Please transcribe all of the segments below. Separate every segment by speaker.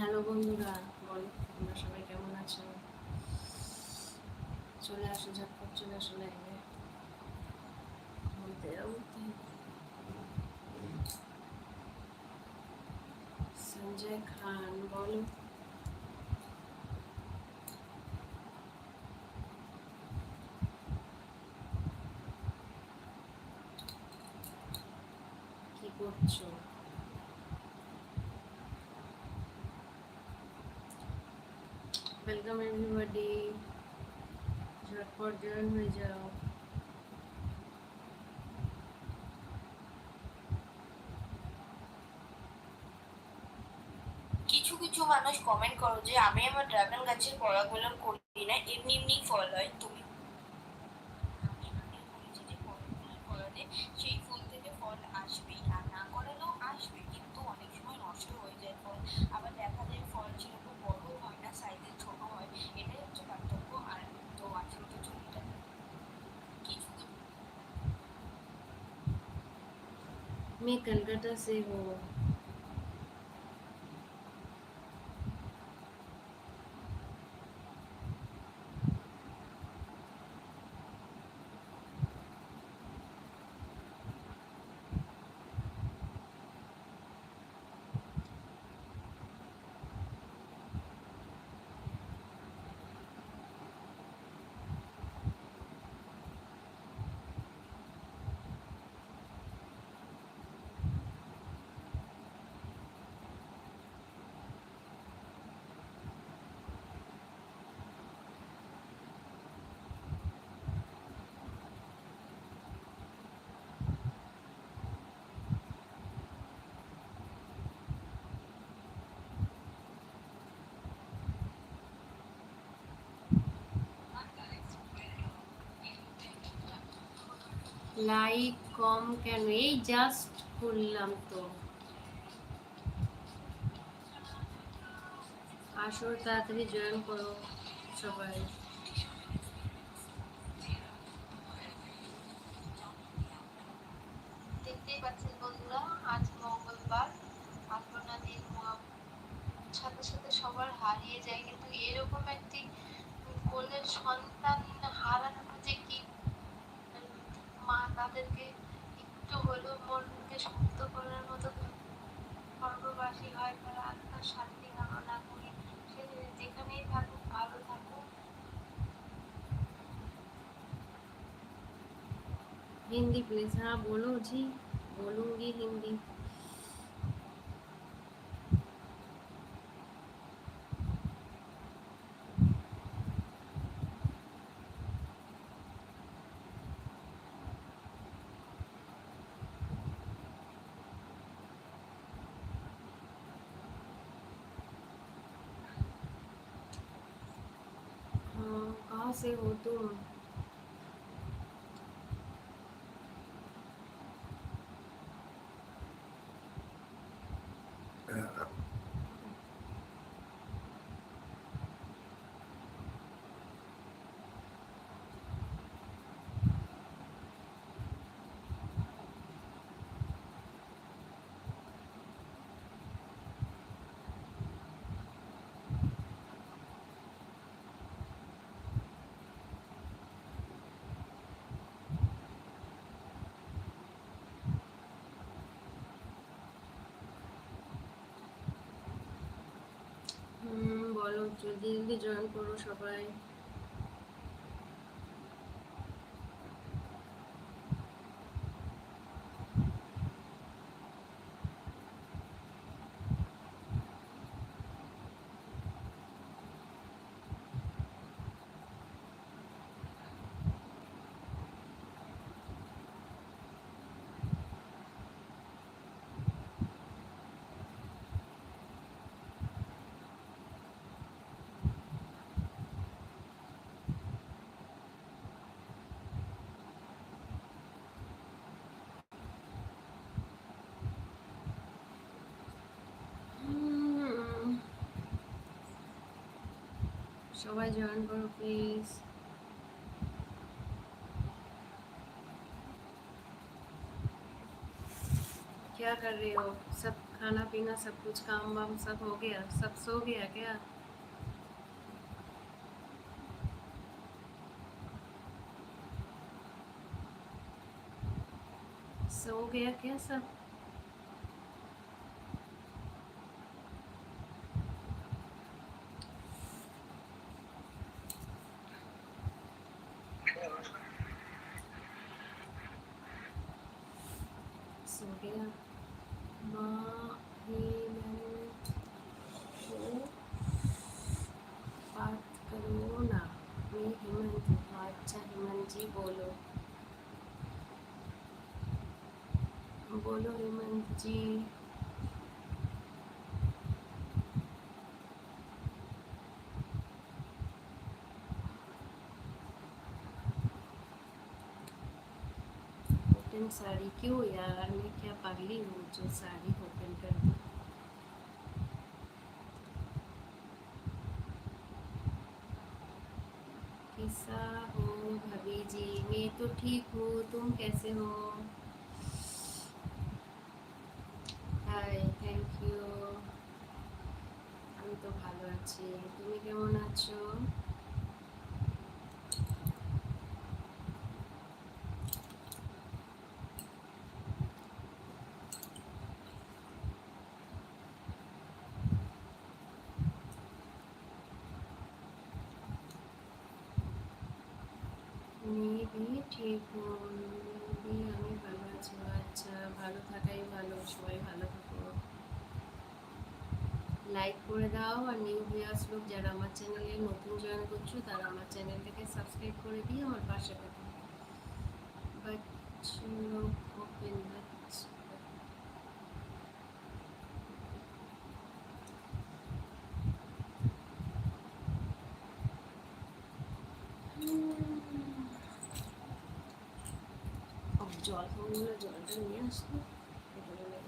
Speaker 1: Hello বন্ধুরা, বলো, তোমরা সবাই কেমন আছো? চলে আসো, ঝটপট চলে আসো লাইভে। বলতে উঠতে সঞ্জয় খান, বলো। কি করছ? ওয়েলকাম এভরিবডি ঝটপট জয়েন হয়ে যাও
Speaker 2: কিছু কিছু মানুষ কমেন্ট করো যে, আমি আমার ড্রাগন গাছের কলাগুলো করি না, এমনি এমনি ফল হয় তুমি। সেই ফুল থেকে ফল আর না আসবে, কিন্তু অনেক সময় নষ্ট হয়ে যায় ফল। আবার দেখা
Speaker 1: मैं कलकत्ता से हूँ। লাইক কম কেন? এই জাস্ট করলাম তো। আসো, তাড়াতাড়ি জয়েন করো সবাই।
Speaker 3: সাথে সাথে সবার হারিয়ে যায়, কিন্তু এরকম একটি কোলের সন্তান হারানো যে কি উম, মা তাদেরকে একটু হলেও মনকে সুস্থ করার মতো স্বর্গবাসী হয় তারা আত্মার শান্তি কামনা করি সে যেখানেই থাকুক ভালো থাকুক
Speaker 1: हिंदी प्लीज हाँ बोलो जी बोलूंगी हिंदी বলো জলদি জলদি জয়েন করো সবাই। সবাই জয়েন করো প্লিজ क्या कर रहे हो सब खाना पीना सब कुछ काम वाम सब हो गया सब सो गया क्या सो गया क्या सब ओपन साड़ी क्यों यार मैं क्या पागली हूँ जो साड़ी ओपन कर दूँ कैसा हो भाभी जी मैं तो ठीक हूँ तुम कैसे हो হাই থ্যাংক ইউ আমি তো ভালো আছি তুমি কেমন আছো লাইক করে দাও আর নিউ ভিউয়ার্স লোক যারা আমার চ্যানেলে নতুন জয়েন করছ, তারা আমার চ্যানেলটাকে সাবস্ক্রাইব করে দিয়ে আমার পাশে থাকো। ওপেন জল জলটা নিয়ে আসতো এখানে নেব।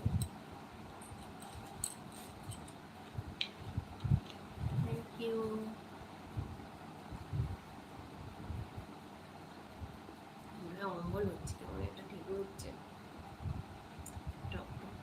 Speaker 1: থ্যাংক ইউ আমরা অম্বল হচ্ছে কেমন একটা ঠিক হচ্ছে টক টক।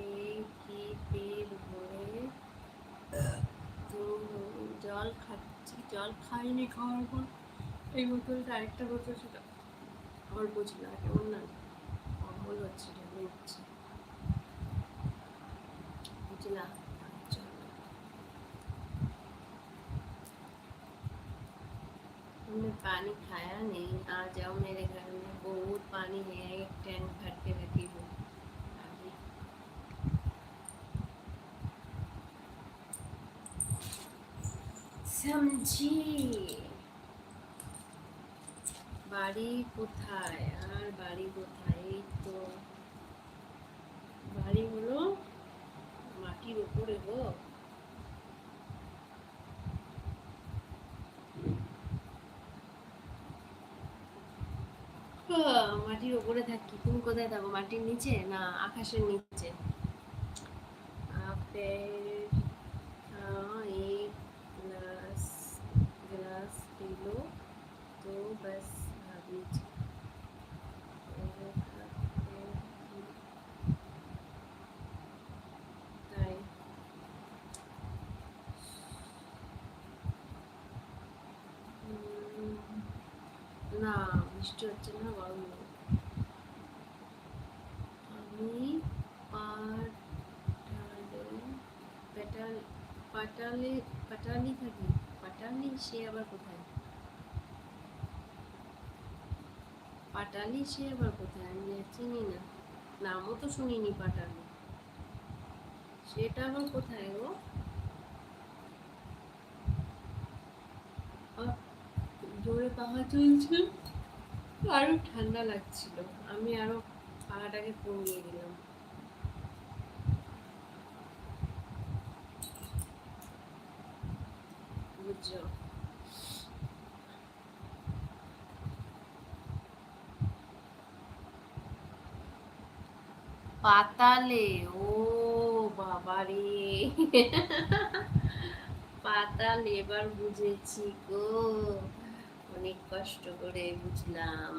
Speaker 1: জল খেয়ে কি পেট ভরে তো জল খাচ্ছি জল খাইনি খাওয়ার পর এই বোতলটা আরেকটা বোতল সেটা অল্প ছিল আর কেমন না অম্বল হচ্ছে ঢেলে হচ্ছে বুঝলা চলো हमने पानी खाया नहीं आ जाओ मेरे घर में बहुत पानी है एक टैंक মাঝে বাড়ি কোথায়? আর বাড়ি কোথায়? এই তো বাড়ি হলো মাটির উপরে গো। মাটির উপরে থাকি। তুমি কোথায় থাকো? মাটির নিচে? না, আকাশের নিচে। আপেল এই गिलास पी लो तो बस भाभी जी और खाते ही তাই উম, না বৃষ্টি হচ্ছে না গরম নেই আমি পাটালে পেটাল পাটালে পাটালি থাকি পাটালি সে আবার কোথায় পাটালি সে আবার কোথায়? আমি আর চিনি না। নামও তো শুনিনি পাটালি। সেটা আবার কোথায় আহ, জোরে পাহা চলছে। আরও ঠান্ডা লাগছিল। আমি আরও পাড়াটাকে কমিয়ে দিলাম। বুঝছ? পাতালে, ও বাবারে। পাতাল এবার বুঝেছি গো, অনেক কষ্ট করে বুঝলাম।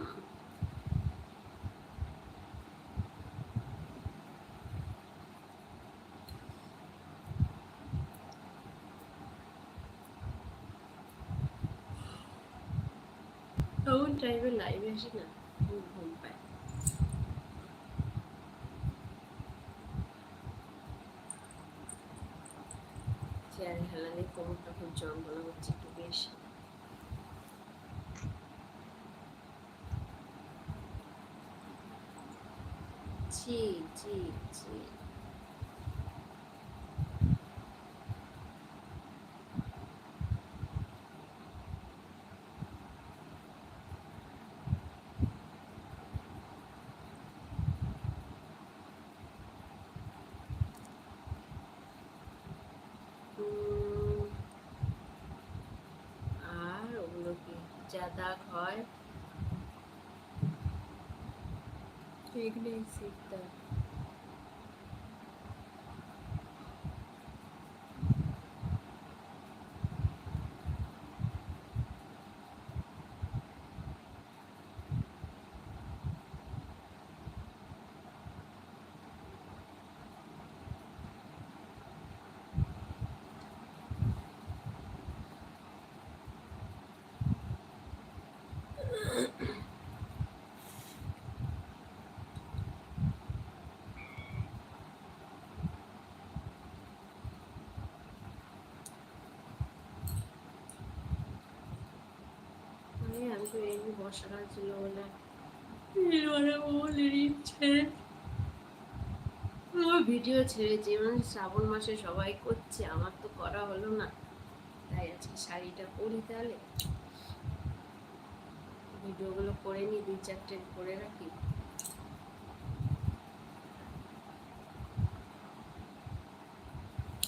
Speaker 1: টাইমে লাইভে আসি না খুব ঘুম পায় চেয়ারে হেলা দিয়ে কোমরটা খুব যন্ত্রণা হচ্ছে একটু বেশি জি জি জি উম, আর ওগুলো কি যা দাগ হয়। প্রেগনেন্সি দাগ। আমি এমনি ছিল বলে ভিডিও ছেড়েছি মানে শ্রাবণ মাসে সবাই করছে, আমার তো করা হলো না। তাই আজকে শাড়িটা পরি তাহলে। ভিডিওগুলো করে নি দুই চারটে করে রাখি।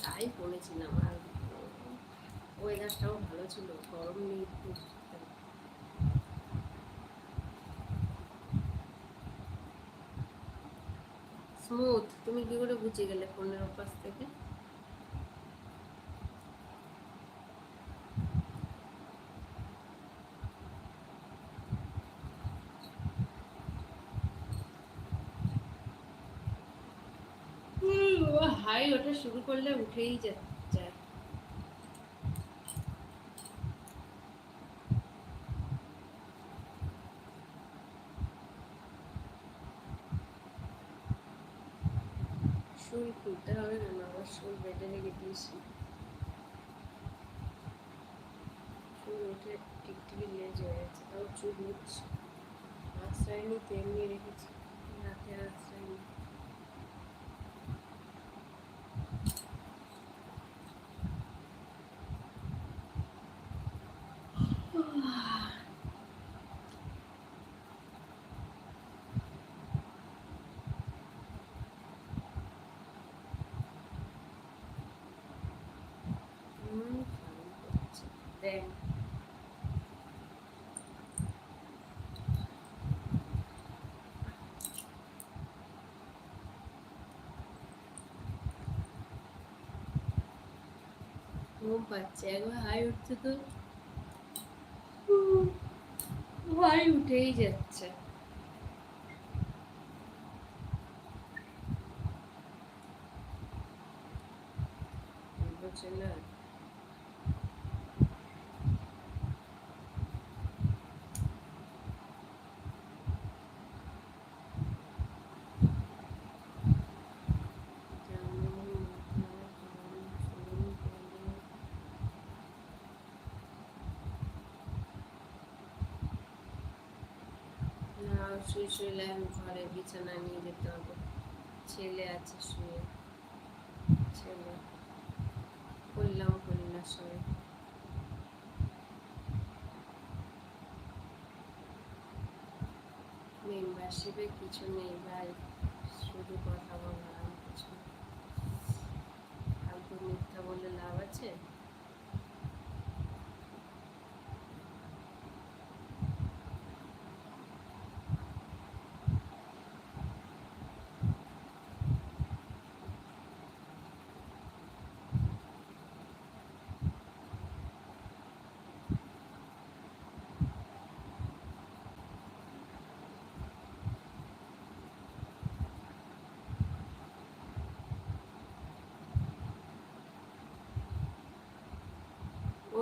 Speaker 1: তাই পরেছিলাম আর ওয়েদারটাও ভালো ছিল, গরম নেই খুব। স্মুথ। তুমি কি করে বুঝে গেলে ফোনের ওপাশ থেকে? হাই, ওটা শুরু করলে উঠেই যায় চুল খুলতে হবে কেন আমার চুল বেঁধে রেখে দিয়েছি চুল উঠে টিকটিকি লেজ হয়ে গেছে। তাও চুল উঠছে আশ্রয়নি তেমনি রেখেছি। রাতে আশ্রয়নি হুম, ফাইন করছে। দেখ ঘুম পাচ্ছে। একবার হাই উঠছে তো? হাই উঠেই যাচ্ছে বুঝছে না না শুয়ে শুয়ে ঘরে বিছানা নিয়ে যেতে হবে। ছেলে আছে, শুয়ে। ছেলে। করলাম করি না সবাই। মেম্বারশিপে কিছু নেই ভাই, শুধু কথা বলা আর কিছু না। ফালতু মিথ্যা বলে লাভ আছে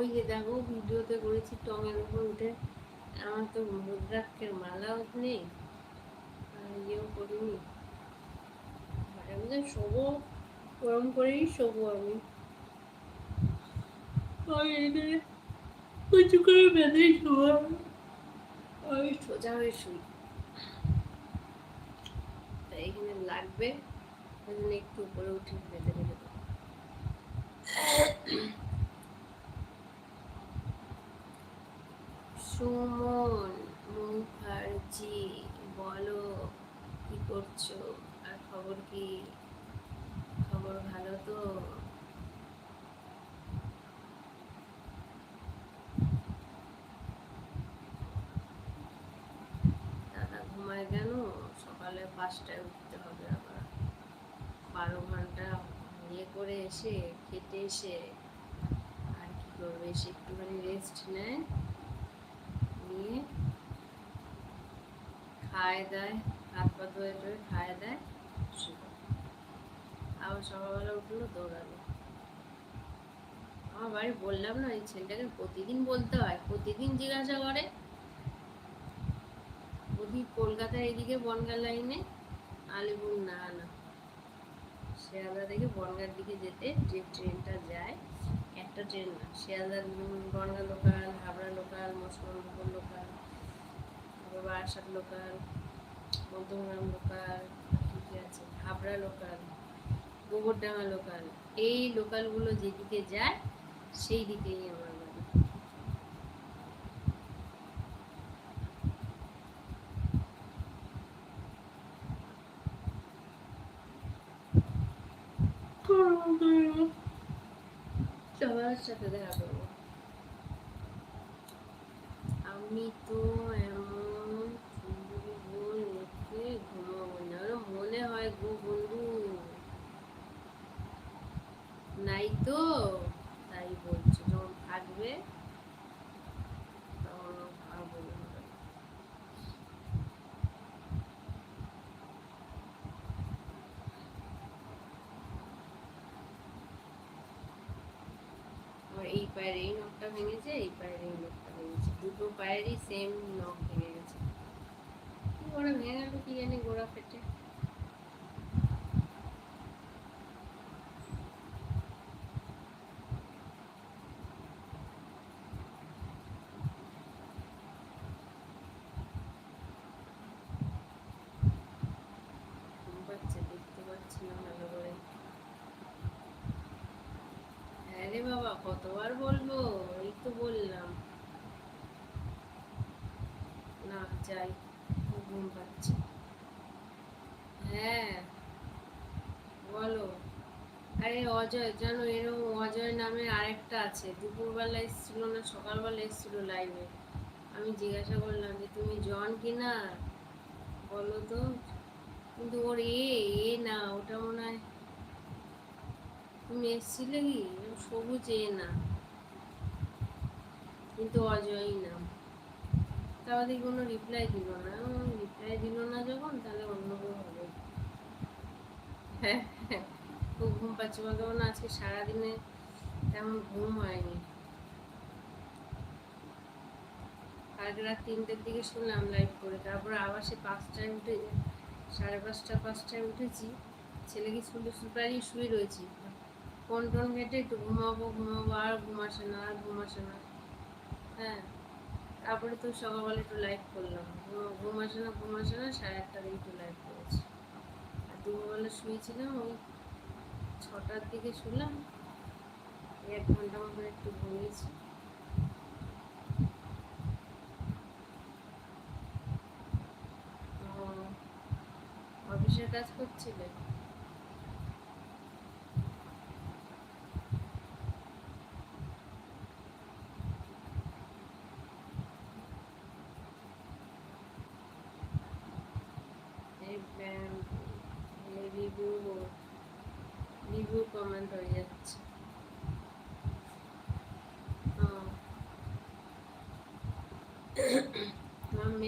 Speaker 1: ওই যে দেখো ভিডিওতে করেছি টঙের উপর উঠে। আমার তো রুদ্রাক্ষের মালাও নেই। আর ইয়েও করিনি। আমি তো শোবো, গরম করেই শোবো আমি। উঁচু করে বেঁধেই শোবো আমি। সোজা হয়ে শুই। তাই এখানে লাগবে। ওই একটু উপরে উঠে বেঁধে রেখে সুমন মুখার্জি, বলো কি করছ? আর খবর কি? খবর ভালো তো? দাদা ঘুমায় কেন? সকালে পাঁচটায় উঠতে হবে আবার। বারো ঘণ্টা ইয়ে করে এসে, খেটে এসে, আর কি করবে? এসে একটুখানি রেস্ট নেয়। নিয়ে খায় দেয় হাত পা ধুয়ে টুয়ে খায় দেয় শুধু আবার সকালবেলা উঠল দৌড়ালো আমার বাড়ি বললাম না এই ছেলেটাকে প্রতিদিন বলতে হয় প্রতিদিন জিজ্ঞাসা করে বলি কলকাতার এদিকে বনগা লাইনে আলিপুর না না শিয়ালদা থেকে বনগার দিকে যেতে যে ট্রেনটা যায় একটা ট্রেন না। শিয়ালদা উম, Bongaon local Habra local Musalmanpur local Barasat local Madhyamgram local কি আছে? হাবড়া লোকাল গোবরডাঙ্গা লোকাল এই লোকালগুলো যেদিকে যায় সেই দিকেই আমার বাড়ি। সবার সাথে দেখা করব। আমি তো এমন রেখে ঘুমাবো না। মনে হয় গো বন্ধু। নাই তো তাই বলছো যখন থাকবে তখন আর বলব না। আমার এই পায়ের এই নখটা ভেঙেছে এই পায়ের এই নখটা ভেঙেছে দুটো পায়েরই সেম নখ ভেঙে গেছে করে ভেঙে গেল কি জানি গোড়া ফেটে। ঘুম পাচ্ছে দেখতে পাচ্ছি না ভালো করে। হ্যাঁ বাবা কতবার বলব? এই তো বললাম না যাই, ঘুম পাচ্ছে। হ্যাঁ বলো। আরে অজয়, জানো এরকম অজয় নামে আরেকটা আছে। দুপুরবেলা এসেছিল না, সকালবেলা এসেছিল লাইভে আমি জিজ্ঞাসা করলাম যে, তুমি জন কিনা? বলো তো। কিন্তু ওর এ এ না, ওটা মনে হয় তুমি এসছিলে কি? সবুজ এ না। কিন্তু অজয়ই নাম তাহলে কোনো রিপ্লাই দিল না। রিপ্লাই দিল না যখন, তাহলে অন্য কেউ হবে। হ্যাঁ হ্যাঁ। খুব ঘুম পাচ্ছে বলতে না আজকে সারাদিনে তেমন ঘুম হয়নি। কালকে রাত তিনটের দিকে শুনলাম লাইভ করে। তারপরে আবার সে পাঁচটায় উঠে, সাড়ে পাঁচটা, পাঁচটায় উঠেছি। ছেলেকে শুলে সুপারি শুয়ে রয়েছি। ফোন টোন ঘেটে একটু ঘুমাবো ঘুমাবো, আর ঘুম আসে না, আর ঘুম আসে না। হ্যাঁ। তারপরে তো সকালবেলা একটু লাইভ করলাম। ঘুম- আসে না ঘুম আসে না সাড়ে আটটা দিকে একটু লাইভ করেছি। আর দুপুরবেলা শুয়েছিলাম ওই ছটার দিকে শুনলাম এক ঘণ্টা মতো একটু ঘুমিয়েছি। ও, কিসের কাজ করছিলে এই ব্যায়াম এই রিভিউ রিভিউ কমেন্ট হয়ে যাচ্ছে ও।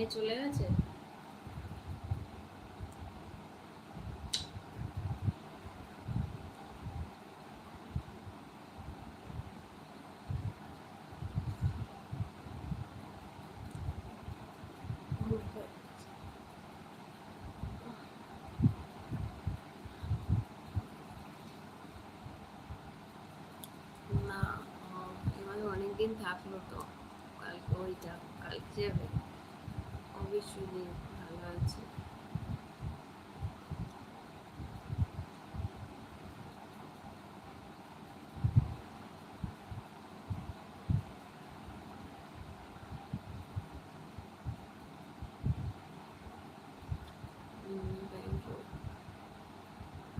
Speaker 1: মেয়ে চলে গেছে? না অনেকদিন থাকল তো কালকে ওইটা কালকে যাবে।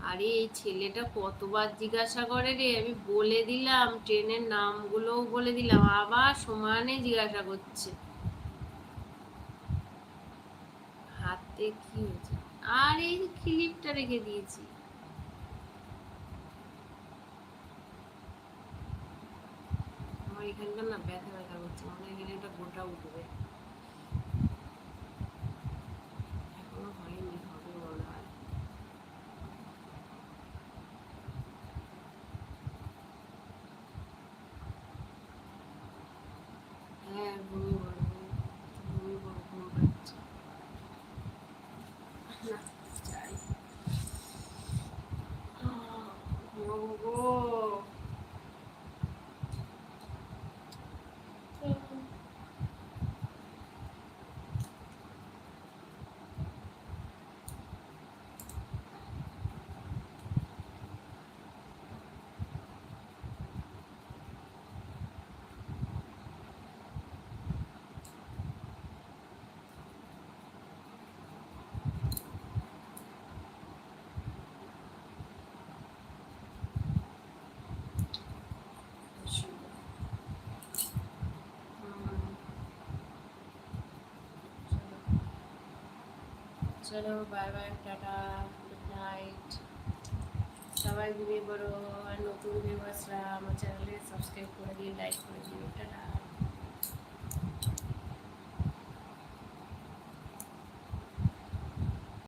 Speaker 1: আরে, এই ছেলেটা কতবার জিজ্ঞাসা করে রে? আমি বলে দিলাম, ট্রেনের নামগুলোও বলে দিলাম। আবার সমানে জিজ্ঞাসা করছে। হাতে কি হয়েছে? আর এই ক্লিপটা রেখে দিয়েছি। আমার এখানটা না ব্যথা ব্যথা করছে। মনে হয় এখানে একটা গোটা উঠবে এখনও হয়নি হবে মনে হয় হ্যাঁ ঘুমি পড়ব ঘুমি পড়ব ঘুম পাচ্ছে না যাই আহ, ঘুমাবো গো চলো, bye bye, tata, good night. সবাই ঘুমিয়ে পড়ো, আর নতুন ভিউয়ার্সরা আমার চ্যানেলে সাবস্ক্রাইব করে দিন লাইক করে দিন টাটা।